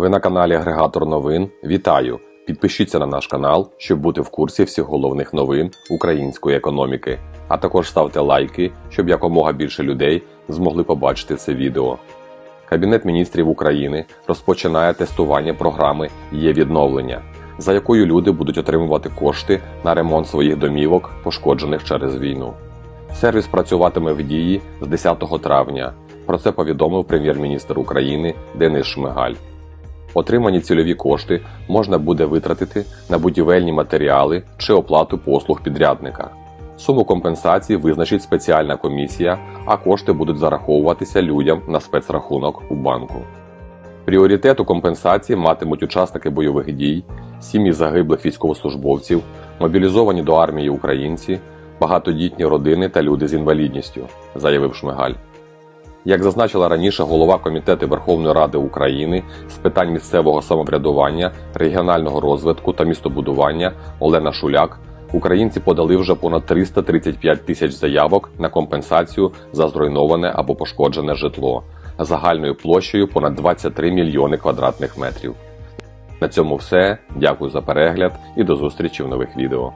Ви на каналі Агрегатор новин. Вітаю! Підпишіться на наш канал, щоб бути в курсі всіх головних новин української економіки. А також ставте лайки, щоб якомога більше людей змогли побачити це відео. Кабінет міністрів України розпочинає тестування програми Є відновлення, за якою люди будуть отримувати кошти на ремонт своїх домівок, пошкоджених через війну. Сервіс працюватиме в дії з 10 травня. Про це повідомив прем'єр-міністр України Денис Шмигаль. Отримані цільові кошти можна буде витратити на будівельні матеріали чи оплату послуг підрядника. Суму компенсації визначить спеціальна комісія, а кошти будуть зараховуватися людям на спецрахунок у банку. Пріоритет у компенсації матимуть учасники бойових дій, сім'ї загиблих військовослужбовців, мобілізовані до армії українці, багатодітні родини та люди з інвалідністю, заявив Шмигаль. Як зазначила раніше голова комітету Верховної Ради України з питань місцевого самоврядування, регіонального розвитку та містобудування Олена Шуляк, українці подали вже понад 335 тисяч заявок на компенсацію за зруйноване або пошкоджене житло загальною площею понад 23 мільйони квадратних метрів. На цьому все. Дякую за перегляд і до зустрічі в нових відео.